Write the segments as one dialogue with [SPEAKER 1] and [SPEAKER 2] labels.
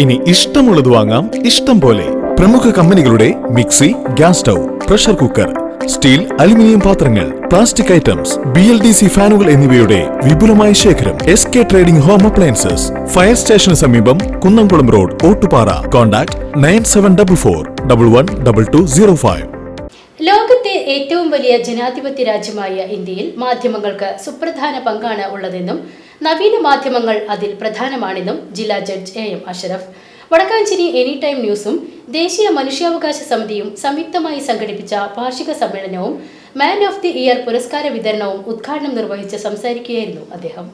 [SPEAKER 1] ഇനി ഇഷ്ടമുള്ളത് വാങ്ങാം. ഇഷ്ടം പോലെ പ്രമുഖ കമ്പനികളുടെ mixie gas stove pressure cooker steel aluminium പാത്രങ്ങൾ plastic items B L D C ഫാനുകൾ എന്നിവയുടെ വിപുലമായ ശേഖരം S K trading home appliances fire സ്റ്റേഷന് സമീപം Kunnamkulam road Ottupara. Contact nine seven double four double one double two zero five.
[SPEAKER 2] ലോകത്തെ ഏറ്റവും വലിയ ജനാധിപത്യ രാജ്യമായ ഇന്ത്യയിൽ മാധ്യമങ്ങൾക്ക് സുപ്രധാന പങ്കാണ് ഉള്ളതെന്നും നവീന മാധ്യമങ്ങൾ അതിൽ പ്രധാനമാണെന്നും ജില്ലാ judge A M Ashraf. Vadakkanchery any time ന്യൂസും ദേശീയ മനുഷ്യാവകാശ സമിതിയും സംയുക്തമായി സംഘടിപ്പിച്ച വാർഷിക സമ്മേളനവും മാൻ ഓഫ് ദി ഇയർ പുരസ്കാര വിതരണവും ഉദ്ഘാടനം നിർവഹിച്ച് സംസാരിക്കുകയായിരുന്നു അദ്ദേഹം.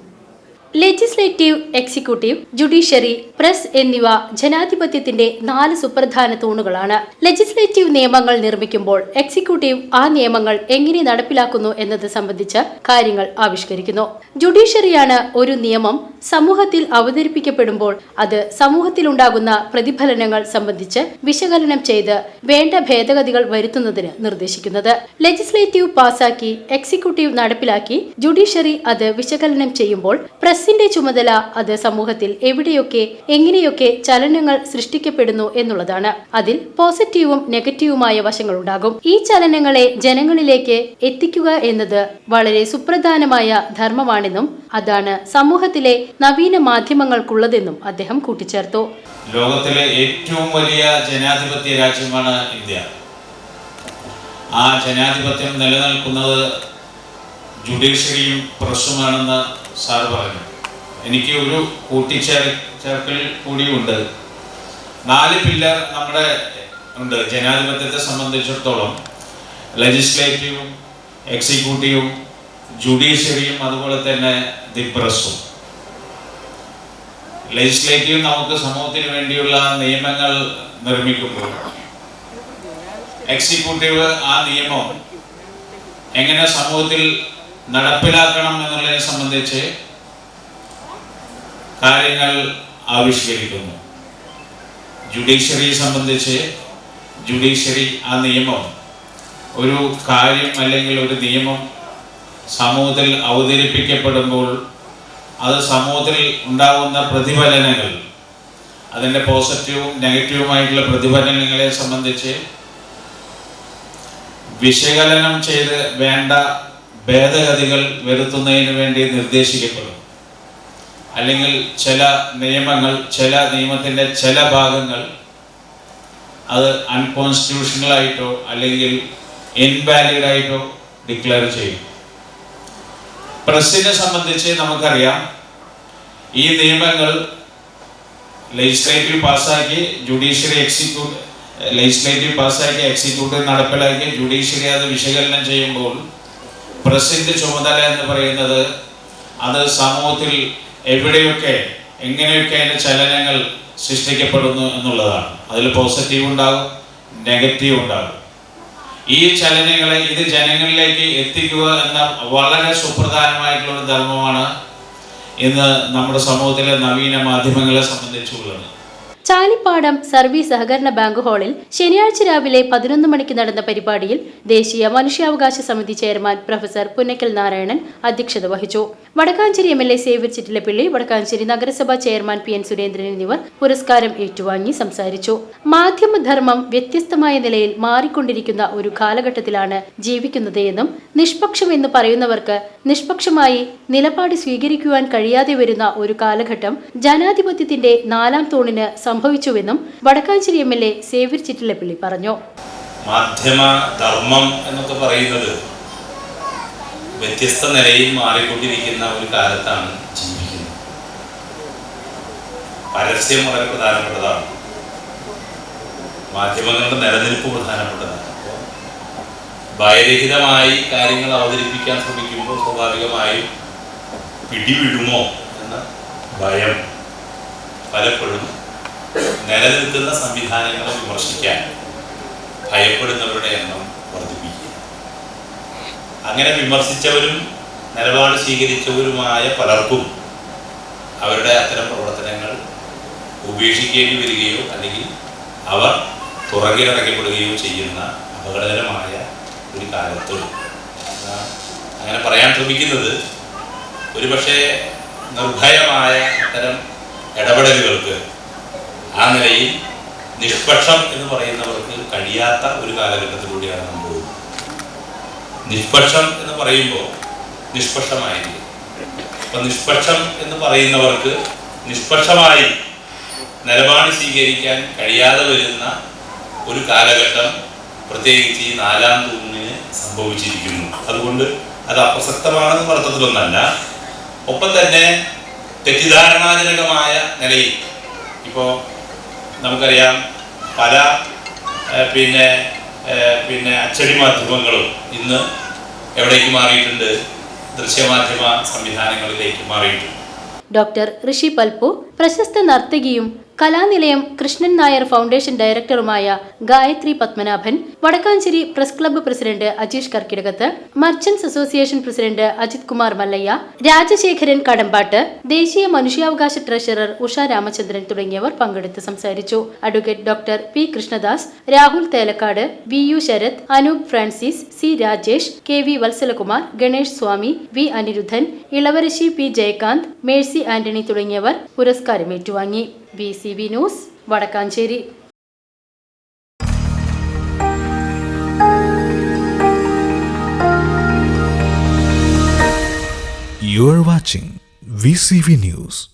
[SPEAKER 2] ലെജിസ്ലേറ്റീവ് എക്സിക്യൂട്ടീവ് ജുഡീഷ്യറി പ്രസ് എന്നിവ ജനാധിപത്യത്തിന്റെ നാല് സുപ്രധാന തൂണുകളാണ്. ലെജിസ്ലേറ്റീവ് നിയമങ്ങൾ നിർമ്മിക്കുമ്പോൾ എക്സിക്യൂട്ടീവ് ആ നിയമങ്ങൾ എങ്ങനെ നടപ്പിലാക്കുന്നു എന്നത് സംബന്ധിച്ച് കാര്യങ്ങൾ ആവിഷ്കരിക്കുന്നു. ജുഡീഷ്യറിയാണ് ഒരു നിയമം സമൂഹത്തിൽ അവതരിപ്പിക്കപ്പെടുമ്പോൾ അത് സമൂഹത്തിലുണ്ടാകുന്ന പ്രതിഫലനങ്ങൾ സംബന്ധിച്ച് വിശകലനം ചെയ്ത് വേണ്ട ഭേദഗതികൾ വരുത്തുന്നതിന് നിർദ്ദേശിക്കുന്നത്. ലെജിസ്ലേറ്റീവ് പാസാക്കി എക്സിക്യൂട്ടീവ് നടപ്പിലാക്കി ജുഡീഷ്യറി അത് വിശകലനം ചെയ്യുമ്പോൾ പ്രസിന്റെ ചുമതല അത് സമൂഹത്തിൽ എവിടെയൊക്കെ എങ്ങനെയൊക്കെ ചലനങ്ങൾ സൃഷ്ടിക്കപ്പെടുന്നു എന്നുള്ളതാണ്. അതിൽ പോസിറ്റീവും നെഗറ്റീവുമായ വശങ്ങളുണ്ടാകും. ഈ ചലനങ്ങളെ ജനങ്ങളിലേക്ക് എത്തിക്കുക എന്നത് വളരെ സുപ്രധാനമായ ധർമ്മമാണെന്നും അതാണ് സമൂഹത്തിലെ നവീന മാധ്യമങ്ങൾക്കുള്ളതെന്നും അദ്ദേഹം കൂട്ടിച്ചേർത്തു.
[SPEAKER 3] ലോകത്തിലെ ഏറ്റവും വലിയ ജനാധിപത്യ രാജ്യമാണ് ഇന്ത്യ. ആ ജനാധിപത്യം നിലനിൽക്കുന്നത് ജുഡീഷ്യറിയും പ്രസ്സുമാണെന്ന് സാർ പറഞ്ഞു. എനിക്ക് ഒരു കൂട്ടിച്ചേർ ചേർക്കൽ കൂടിയുണ്ട്. നാല് പില്ലർ നമ്മുടെ ഉണ്ട് ജനാധിപത്യത്തെ സംബന്ധിച്ചിടത്തോളം. ലെജിസ്ലേറ്റീവും എക്സിക്യൂട്ടീവും ജുഡീഷ്യറിയും അതുപോലെ തന്നെ ദി പ്രസ്സും ലെജിസ്ലേറ്റീവ് നമുക്ക് സമൂഹത്തിന് വേണ്ടിയുള്ള നിയമങ്ങൾ നിർമ്മിക്കുമ്പോൾ എക്സിക്യൂട്ടീവ് ആ നിയമം എങ്ങനെ സമൂഹത്തിൽ നടപ്പിലാക്കണം എന്നുള്ളതിനെ സംബന്ധിച്ച് കാര്യങ്ങൾ ആവിഷ്കരിക്കുന്നു. ജുഡീഷ്യറിയെ സംബന്ധിച്ച് ജുഡീഷ്യറി ആ നിയമം ഒരു കാര്യം അല്ലെങ്കിൽ ഒരു നിയമം സമൂഹത്തിൽ അവതരിപ്പിക്കപ്പെടുമ്പോൾ അത് സമൂഹത്തിൽ ഉണ്ടാകുന്ന പ്രതിഫലനങ്ങൾ അതിന്റെ പോസിറ്റീവും നെഗറ്റീവുമായിട്ടുള്ള പ്രതിഫലനങ്ങളെ സംബന്ധിച്ച് വിശകലനം ചെയ്ത് വേണ്ട ഭേദഗതികൾ വരുത്തുന്നതിന് വേണ്ടി നിർദ്ദേശിക്കപ്പെടും. അല്ലെങ്കിൽ ചില നിയമങ്ങൾ ചില നിയമത്തിന്റെ ചില ഭാഗങ്ങൾ അത് അൺകോൺസ്റ്റിറ്റ്യൂഷണലായിട്ടോ അല്ലെങ്കിൽ ഇൻവാലിഡായിട്ടോ ഡിക്ലെയർ ചെയ്യും. പ്രസിനെ സംബന്ധിച്ച് നമുക്കറിയാം ഈ നിയമങ്ങൾ ലെജിസ്ലേറ്റീവ് പാസ്സാക്കി ജുഡീഷ്യറി എക്സിക്യൂട്ട് ലെജിസ്ലേറ്റീവ് പാസ്സാക്കി എക്സിക്യൂട്ടീവ് നടപ്പിലാക്കി ജുഡീഷ്യറി അത് വിശകലനം ചെയ്യുമ്പോൾ പ്രസിന്റെ ചുമതല എന്ന് പറയുന്നത് അത് സമൂഹത്തിൽ എവിടെയൊക്കെ എങ്ങനെയൊക്കെ അതിന്റെ ചലനങ്ങൾ സൃഷ്ടിക്കപ്പെടുന്നു എന്നുള്ളതാണ്. അതിൽ പോസിറ്റീവ് ഉണ്ടാകും നെഗറ്റീവ് ഉണ്ടാകും. ഈ ചലനങ്ങളെ ഇത് ജനങ്ങളിലേക്ക് എത്തിക്കുക എന്ന വളരെ സുപ്രധാനമായിട്ടുള്ള ഒരു ധർമ്മമാണ് ഇന്ന് നമ്മുടെ സമൂഹത്തിലെ നവീന മാധ്യമങ്ങളെ സംബന്ധിച്ചുള്ളത്.
[SPEAKER 2] ചാലിപ്പാടം സർവീസ് സഹകരണ ബാങ്ക് ഹാളിൽ ശനിയാഴ്ച രാവിലെ പതിനൊന്ന് മണിക്ക് നടന്ന പരിപാടിയിൽ ദേശീയ മനുഷ്യാവകാശ സമിതി ചെയർമാൻ പ്രൊഫസർ പുന്നക്കൽ നാരായണൻ അധ്യക്ഷത വഹിച്ചു. Vadakkanchery M L A Xavier Chittilappilly Vadakkanchery നഗരസഭാ ചെയർമാൻ പി എൻ സുരേന്ദ്രൻ എന്നിവർ പുരസ്കാരം ഏറ്റുവാങ്ങി സംസാരിച്ചു. മാധ്യമധർമ്മം വ്യത്യസ്തമായ നിലയിൽ മാറിക്കൊണ്ടിരിക്കുന്ന ഒരു കാലഘട്ടത്തിലാണ് ജീവിക്കുന്നത് എന്നും നിഷ്പക്ഷം എന്ന് പറയുന്നവർക്ക് നിഷ്പക്ഷമായി നിലപാട് സ്വീകരിക്കുവാൻ കഴിയാതെ വരുന്ന ഒരു കാലഘട്ടം ജനാധിപത്യത്തിന്റെ നാലാം തൂണിന് സംഭവിച്ചുവെന്നും Vadakkanchery M L A Xavier Chittilappilly പറഞ്ഞു.
[SPEAKER 4] മാധ്യമ ധർമ്മം എന്നൊക്കെ പറയുന്നത് വ്യത്യസ്ത നിലയിൽ മാറിക്കൊണ്ടിരിക്കുന്ന ഒരു കാലത്താണ് ജീവിക്കുന്നത്. പരസ്യം വളരെ പ്രധാനപ്പെട്ടതാണ്. മാധ്യമങ്ങളുടെ നിലനിൽപ്പ് പ്രധാനപ്പെട്ടതാണ്. ഭയരഹിതമായി കാര്യങ്ങൾ അവതരിപ്പിക്കാൻ ശ്രമിക്കുമ്പോൾ സ്വാഭാവികമായും പിടിവിടുമോ എന്ന ഭയം പലപ്പോഴും നിലനിൽക്കുന്ന സംവിധാനങ്ങളെ വിമർശിക്കാൻ ഭയപ്പെടുന്നവരുടെ എണ്ണം വർദ്ധിപ്പിക്കുക. അങ്ങനെ വിമർശിച്ചവരും നിലപാട് സ്വീകരിച്ചവരുമായ പലർക്കും അവരുടെ അത്തരം പ്രവർത്തനങ്ങൾ ഉപേക്ഷിക്കേണ്ടി വരികയോ അല്ലെങ്കിൽ അവർ പുറകിലടക്കപ്പെടുകയോ ചെയ്യുന്ന അപകടകരമായ ഒരു കാലത്ത്. അങ്ങനെ പറയാൻ ശ്രമിക്കുന്നത് ഒരുപക്ഷെ നിർഭയമായ അത്തരം ഇടപെടലുകൾക്ക് ആ നിലയിൽ നിഷ്പക്ഷം എന്ന് പറയുന്നവർക്ക് കഴിയാത്ത ഒരു കാലഘട്ടത്തിലൂടെയാണ് നമ്മൾ പോകുന്നത്. നിഷ്പക്ഷം എന്ന് പറയുമ്പോൾ നിഷ്പക്ഷമായിരിക്കും. അപ്പൊ നിഷ്പക്ഷം എന്ന് പറയുന്നവർക്ക് നിഷ്പക്ഷമായി നിലപാട് സ്വീകരിക്കാൻ കഴിയാതെ വരുന്ന ഒരു കാലഘട്ടം പ്രത്യേകിച്ച് ഈ നാലാം തൂണിന് സംഭവിച്ചിരിക്കുന്നു. അതുകൊണ്ട് അത് അപ്രസക്തമാണെന്ന് അർത്ഥത്തിലൊന്നല്ല. ഒപ്പം തന്നെ തെറ്റിദ്ധാരണാജനകമായ നിലയിൽ ഇപ്പോൾ നമുക്കറിയാം പല പിന്നെ പിന്നെ അച്ചടി മാധ്യമങ്ങളും ഇന്ന് എവിടേക്ക് മാറിയിട്ടുണ്ട്? ദൃശ്യമാധ്യമ സംവിധാനങ്ങളിലേക്ക് മാറിയിട്ടുണ്ട്.
[SPEAKER 2] ഡോക്ടർ ഋഷി പൽപു പ്രശസ്ത നർത്തകിയും കലാനിലയം കൃഷ്ണൻ നായർ ഫൗണ്ടേഷൻ ഡയറക്ടറുമായ Gayathri Padmanabhan Vadakkanchery press club president Ajeesh Karkidakath merchants association president Ajith Kumar Mallayya Rajasekharan Kadambatt ദേശീയ മനുഷ്യാവകാശ ട്രഷറർ ഉഷ രാമചന്ദ്രൻ തുടങ്ങിയവർ പങ്കെടുത്ത് സംസാരിച്ചു. Advocate doctor P Krishnadas Rahul Thelakkad V U Sarath Anoop Francis C Rajesh K V Valsalakumar Ganesh Swami V Anirudhan Ilavarasi P Jayakanth Mercy Antony തുടങ്ങിയവർ പുരസ്കാരം ഏറ്റുവാങ്ങി. B C B news Vadakkanchery
[SPEAKER 1] You are watching VCV News.